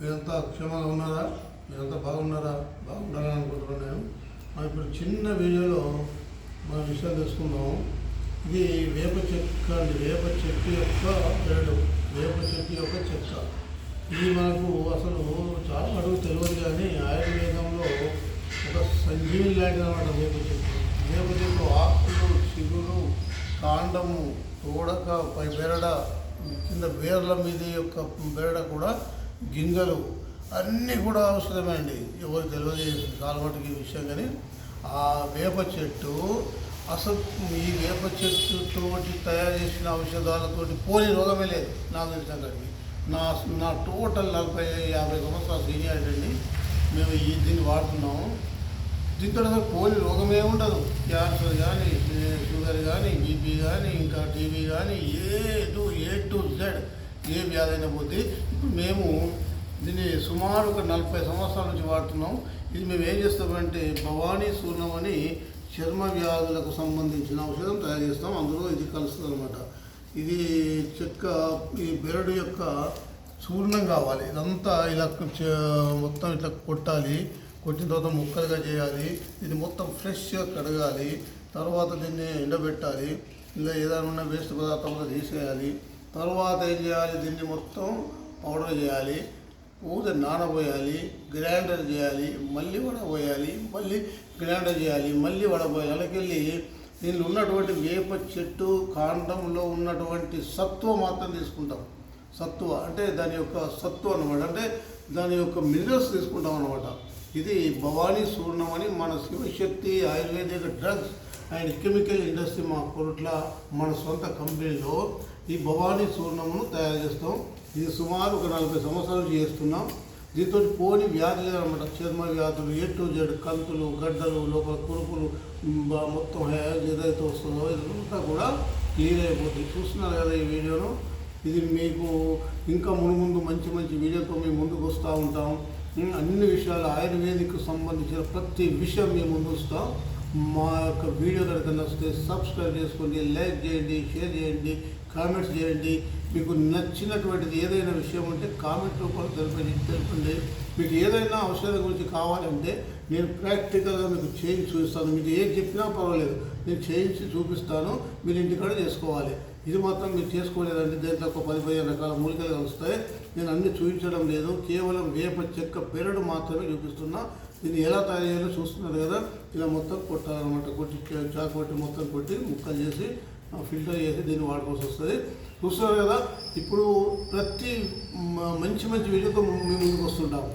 మీరంతా క్షేమంగా ఉన్నారా? మీరంతా బాగున్నారా? బాగున్నారా అనుకుంటున్నాను నేను. మనం ఇప్పుడు చిన్న వీడియోలో మన విషయాలు తెలుసుకుందాం. ఇది వేప చెక్క అండి. వేప చెట్టు యొక్క బెరడు వేప చెట్టు యొక్క చెక్క. ఇది మనకు అసలు చాలా అడుగు తెలియదు కానీ ఆయుర్వేదంలో ఒక సంజీవి లాంటిది అనమాట వేప చెట్టు. వేప చెట్టు ఆకులు చిగురు కాండము తోడక పై బెరడ కింద బేర్ల మీద యొక్క బెరడ కూడా గింజలు అన్నీ కూడా అవసరమే అండి. ఎవరు తెలియదు చాలా మటుకు ఈ విషయం కానీ ఆ వేప చెట్టు అసలు ఈ వేప చెట్టుతోటి తయారు చేసిన ఔషధాలతోటి పోని రోగమే లేదు. నాకు తెలిసిన కాడికి. నా నా టోటల్ నలభై యాభై సంవత్సరాల సీనియారిటీ అండి మేము ఈ దీన్ని వాడుతున్నాము. దీంతో అసలు పోలి రోగమే ఉండదు. క్యాన్సర్ కానీ షుగర్ కానీ బీపీ కానీ ఇంకా టీబీ కానీ A to A to Z ఏ వ్యాధి అయినా పోతే ఇప్పుడు మేము దీన్ని సుమారు ఒక నలభై సంవత్సరాల నుంచి వాడుతున్నాం. ఇది మేము ఏం చేస్తామంటే భవానీ సూర్ణం అని చర్మ వ్యాధులకు సంబంధించిన ఔషధం తయారు చేస్తాం. అందులో ఇది కలుస్తుంది అనమాట ఇది చెక్క ఈ బెరడు యొక్క చూర్ణం కావాలి. ఇదంతా ఇలా చ- మొత్తం ఇట్లా కొట్టాలి. కొట్టిన తర్వాత ముక్కలుగా చేయాలి. ఇది మొత్తం ఫ్రెష్గా కడగాలి. తర్వాత దీన్ని ఎండబెట్టాలి. ఇంకా ఏదైనా ఉన్న వేస్ట్ పదార్థం కూడా తీసేయాలి. తర్వాత ఏం చేయాలి? దీన్ని మొత్తం పౌడర్ చేయాలి. పూజ నానబోయాలి. గ్రైండర్ చేయాలి. మళ్ళీ వడబోయాలి. మళ్ళీ గ్రైండర్ చేయాలి. మళ్ళీ వడబోయాలి. అలాగెళ్ళి దీనిలో ఉన్నటువంటి వేప చెట్టు కాండంలో ఉన్నటువంటి సత్వ మాత్రం తీసుకుంటాం. సత్వ అంటే దాని యొక్క సత్వ అనమాట అంటే దాని యొక్క మినరల్స్ తీసుకుంటాం అనమాట ఇది భవానీ సూర్ణం అని మన Shivashakti ayurvedic drugs and chemical industry మా కొరట్ల మన సొంత కంపెనీలో ఈ భవానీ సూర్ణమును తయారు చేస్తాం. ఇది సుమారు ఒక నలభై సంవత్సరాలు చేస్తున్నాం. దీంతో పోని వ్యాధులు అనమాట చర్మ వ్యాధులు ఎటు జడు కంతులు గడ్డలు లోపల కురుపులు మొత్తం హెయిర్ ఏదైతే వస్తుందో ఇదంతా కూడా క్లియర్ అయిపోతుంది. చూస్తున్నారు కదా ఈ వీడియోను? ఇది మీకు ఇంకా ముందు ముందు మంచి మంచి వీడియోతో మేము ముందుకు వస్తూ ఉంటాం. అన్ని విషయాలు ఆయుర్వేదిక్ సంబంధించిన ప్రతి విషయం మేము ముందు వస్తాం. మా యొక్క వీడియో కనుక నచ్చితే సబ్స్క్రైబ్ చేసుకోండి లైక్ చేయండి షేర్ చేయండి కామెంట్స్ చేయండి. మీకు నచ్చినటువంటిది ఏదైనా విషయం ఉంటే కామెంట్ రూపంలో తెలిపండి తెలుపండి. మీకు ఏదైనా ఔషధం గురించి కావాలంటే నేను ప్రాక్టికల్గా మీకు చేయించి చూపిస్తాను. మీకు ఏం చెప్పినా పర్వాలేదు. నేను చేయించి చూపిస్తాను. మీరు ఇంటికాడ చేసుకోవాలి. ఇది మాత్రం మీరు చేసుకోలేదండి. దీంట్లో ఒక పది పదిహేను రకాల మూలికలు కలుస్తాయి. నేను అన్ని చూపించడం లేదు. కేవలం వేప చెక్క పెరడు మాత్రమే చూపిస్తున్నా. దీన్ని ఎలా తయారు చేయాలో చూస్తున్నారు కదా. ఇలా మొత్తం కొట్టాలన్నమాట. కొట్టి చాకు కొట్టి మొత్తం కొట్టి ముక్కలు చేసి ఫిల్టర్ చేసి దీన్ని వాడుకోవాల్సి వస్తుంది. చూస్తున్నారు కదా. ఇప్పుడు ప్రతి మంచి మంచి వీడియోతో మేము ముందుకు వస్తుంటాము.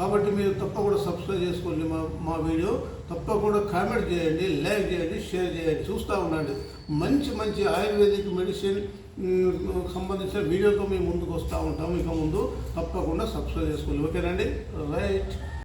కాబట్టి మీరు తప్పకుండా సబ్స్క్రైబ్ చేసుకోండి మా మా వీడియో తప్పకుండా కామెంట్ చేయండి లైక్ చేయండి షేర్ చేయండి. చూస్తూ ఉండండి. మంచి మంచి ఆయుర్వేదిక్ మెడిసిన్ సంబంధించిన వీడియోతో మేము ముందుకు వస్తూ ఉంటాం ఇక ముందు తప్పకుండా సబ్స్క్రైబ్ చేసుకోండి. ఓకేనండి రైట్